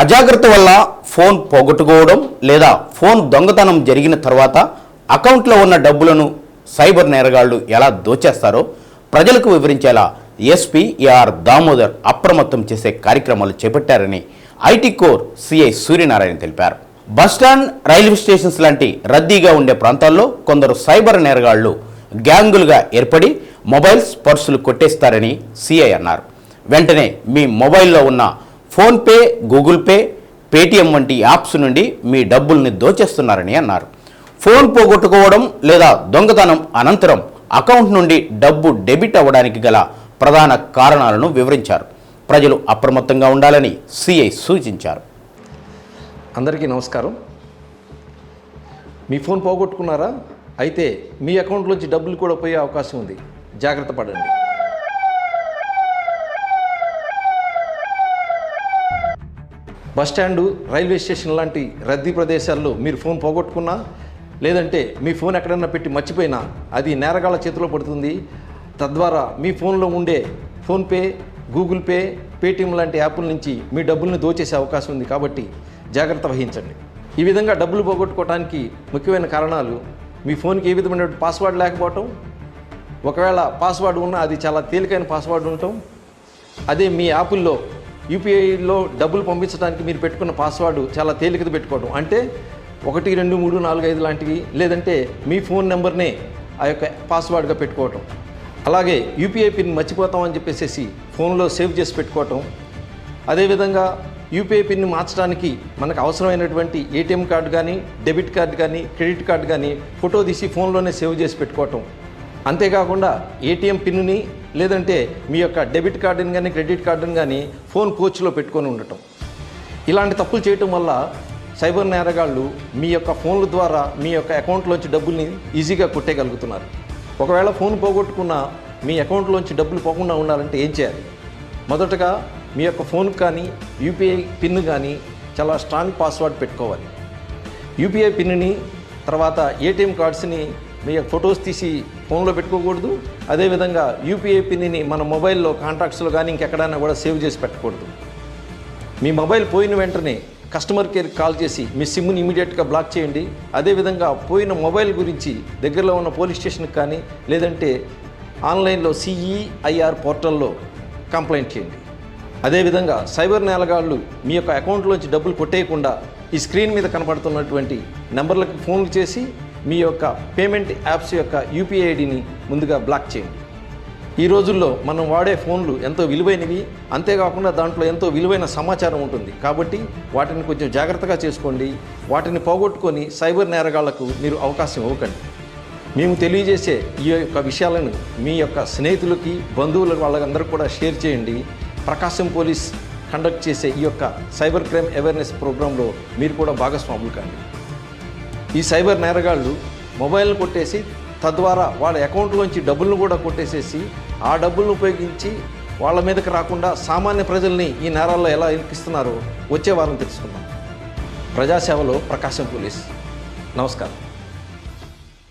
అజాగ్రత్త వల్ల ఫోన్ పోగొట్టుకోవడం లేదా ఫోన్ దొంగతనం జరిగిన తర్వాత అకౌంట్లో ఉన్న డబ్బులను సైబర్ నేరగాళ్ళు ఎలా దోచేస్తారో ప్రజలకు వివరించేలా ఎస్పీ ఏఆర్ దామోదర్ అప్రమత్తం చేసే కార్యక్రమాలు చేపట్టారని ఐటీ కోర్ సిఐ సూర్యనారాయణ తెలిపారు. బస్టాండ్ రైల్వే స్టేషన్స్ లాంటి రద్దీగా ఉండే ప్రాంతాల్లో కొందరు సైబర్ నేరగాళ్ళు గ్యాంగులుగా ఏర్పడి మొబైల్స్ పర్సులు కొట్టేస్తారని సిఐ అన్నారు. వెంటనే మీ మొబైల్లో ఉన్న ఫోన్పే గూగుల్ పే పేటిఎం వంటి యాప్స్ నుండి మీ డబ్బుల్ని దోచేస్తున్నారని అన్నారు. ఫోన్ పోగొట్టుకోవడం లేదా దొంగతనం అనంతరం అకౌంట్ నుండి డబ్బు డెబిట్ అవ్వడానికి గల ప్రధాన కారణాలను వివరించారు. ప్రజలు అప్రమత్తంగా ఉండాలని సిఐ సూచించారు. అందరికీ నమస్కారం. మీ ఫోన్ పోగొట్టుకున్నారా? అయితే మీ అకౌంట్లోంచి డబ్బులు కూడా పోయే అవకాశం ఉంది. జాగ్రత్త పడండి. బస్ స్టాండు రైల్వే స్టేషన్ లాంటి రద్దీ ప్రదేశాల్లో మీరు ఫోన్ పోగొట్టుకున్నా లేదంటే మీ ఫోన్ ఎక్కడన్నా పెట్టి మర్చిపోయినా అది నేరగాళ్ళ చేతిలో పడుతుంది. తద్వారా మీ ఫోన్లో ఉండే ఫోన్పే గూగుల్ పే పేటిఎం లాంటి యాప్ల నుంచి మీ డబ్బుల్ని దోచేసే అవకాశం ఉంది కాబట్టి జాగ్రత్త వహించండి. ఈ విధంగా డబ్బులు పోగొట్టుకోవడానికి ముఖ్యమైన కారణాలు మీ ఫోన్కి ఏ విధమైన పాస్వర్డ్ లేకపోవటం ఒకవేళ పాస్వర్డ్ ఉన్నా అది చాలా తేలికైన పాస్వర్డ్ ఉండటం అదే మీ యాపుల్లో యూపీఐలో డబ్బులు పంపించడానికి మీరు పెట్టుకున్న పాస్వర్డ్ చాలా తేలికది పెట్టుకోవడం. అంటే ఒకటి రెండు మూడు నాలుగు ఐదు లాంటివి లేదంటే మీ ఫోన్ నెంబర్నే ఆ యొక్క పాస్వర్డ్గా పెట్టుకోవటం. అలాగే యూపీఐ పిన్ మర్చిపోతామని చెప్పేసి ఫోన్లో సేవ్ చేసి పెట్టుకోవటం. అదేవిధంగా యూపీఐ పిన్ని మార్చడానికి మనకు అవసరమైనటువంటి ఏటీఎం కార్డు కానీ డెబిట్ కార్డు కానీ క్రెడిట్ కార్డు కానీ ఫోటో తీసి ఫోన్లోనే సేవ్ చేసి పెట్టుకోవటం. అంతేకాకుండా ఏటీఎం పిన్ని లేదంటే మీ యొక్క డెబిట్ కార్డుని కానీ క్రెడిట్ కార్డుని కానీ ఫోన్ కోచ్లో పెట్టుకొని ఉండటం. ఇలాంటి తప్పులు చేయటం వల్ల సైబర్ నేరగాళ్ళు మీ యొక్క ఫోన్ల ద్వారా మీ యొక్క అకౌంట్లోంచి డబ్బుల్ని ఈజీగా కొట్టేయగలుగుతున్నారు. ఒకవేళ ఫోన్ పోగొట్టుకున్న మీ అకౌంట్లోంచి డబ్బులు పోకుండా ఉండాలంటే ఏం చేయాలి? మొదటగా మీ యొక్క ఫోన్కి కానీ యూపీఐ పిన్ కానీ చాలా స్ట్రాంగ్ పాస్వర్డ్ పెట్టుకోవాలి. యూపీఐ పిన్ని తర్వాత ఏటీఎం కార్డ్స్ని మీ యొక్క ఫొటోస్ తీసి ఫోన్లో పెట్టుకోకూడదు. అదేవిధంగా యూపీఐ పిన్ని మన మొబైల్లో కాంటాక్ట్స్లో కానీ ఇంకెక్కడైనా కూడా సేవ్ చేసి పెట్టకూడదు. మీ మొబైల్ పోయిన వెంటనే కస్టమర్ కేర్కి కాల్ చేసి మీ సిమ్ని ఇమీడియట్గా బ్లాక్ చేయండి. అదేవిధంగా పోయిన మొబైల్ గురించి దగ్గరలో ఉన్న పోలీస్ స్టేషన్కి కానీ లేదంటే ఆన్లైన్లో సిఈఐఆర్ పోర్టల్లో కంప్లైంట్ చేయండి. అదేవిధంగా సైబర్ నేలగాళ్ళు మీ యొక్క అకౌంట్లోంచి డబ్బులు కొట్టేయకుండా ఈ స్క్రీన్ మీద కనపడుతున్నటువంటి నెంబర్లకు ఫోన్లు చేసి మీ యొక్క పేమెంట్ యాప్స్ యొక్క యూపీఐ ఐడిని ముందుగా బ్లాక్ చేయండి. ఈ రోజుల్లో మనం వాడే ఫోన్లు ఎంతో విలువైనవి అంతేకాకుండా దాంట్లో ఎంతో విలువైన సమాచారం ఉంటుంది. కాబట్టి వాటిని కొంచెం జాగ్రత్తగా చేసుకోండి. వాటిని పోగొట్టుకొని సైబర్ నేరగాళ్ళకు మీరు అవకాశం ఇవ్వకండి. మేము తెలియజేసే ఈ యొక్క విషయాలను మీ యొక్క స్నేహితులకి బంధువులకు వాళ్ళందరూ కూడా షేర్ చేయండి. ప్రకాశం పోలీస్ కండక్ట్ చేసే ఈ యొక్క సైబర్ క్రైమ్ అవేర్నెస్ ప్రోగ్రాంలో మీరు కూడా భాగస్వాములు కండి. ఈ సైబర్ నేరగాళ్ళు మొబైల్ని కొట్టేసి తద్వారా వాళ్ళ అకౌంట్లోంచి డబ్బులను కూడా కొట్టేసేసి ఆ డబ్బులను ఉపయోగించి వాళ్ళ మీదకి రాకుండా సామాన్య ప్రజల్ని ఈ నేరాల్లో ఎలా ఇరికిస్తున్నారో వచ్చే వారం తెలుసుకుందాం. ప్రజాసేవలో ప్రకాశం పోలీస్. నమస్కారం.